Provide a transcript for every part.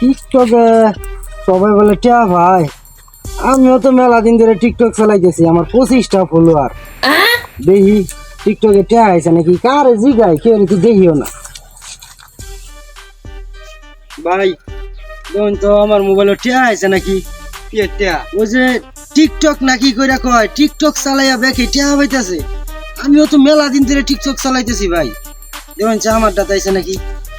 টিকটকে সবাই বলে, টিয়া ভাই, আমিও তো মেলা দিন ধরে টিকটক চালাইতেছি, আমার পঁচিশটা ফলোয়ার দেখি, টিকটকে টিয়া আইছে নাকি? কারে জিগাই কেউ নাকি দেখিও না। ভাই, দেখুন তো, আমার মোবাইলে টিয়া আইছে নাকি? টিয়া? ওই যে টিকটক নাকি কইরা কয়? টিকটক চালাইয়া দেখি টিয়া হইতাছে। আমিও তো মেলা দিন ধরে টিকটক চালাইতেছি ভাই। দেখুন চা আমার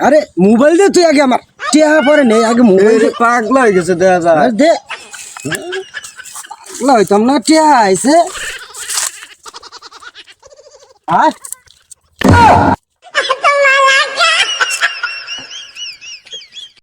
আরে মোবাইল দে তুই আগে আমার। টিয়া পরে নেই আগে মোবাইল পাগলা হয়ে গেছে দেখা যায় দে। লইতাম না টিয়া আইছে। আর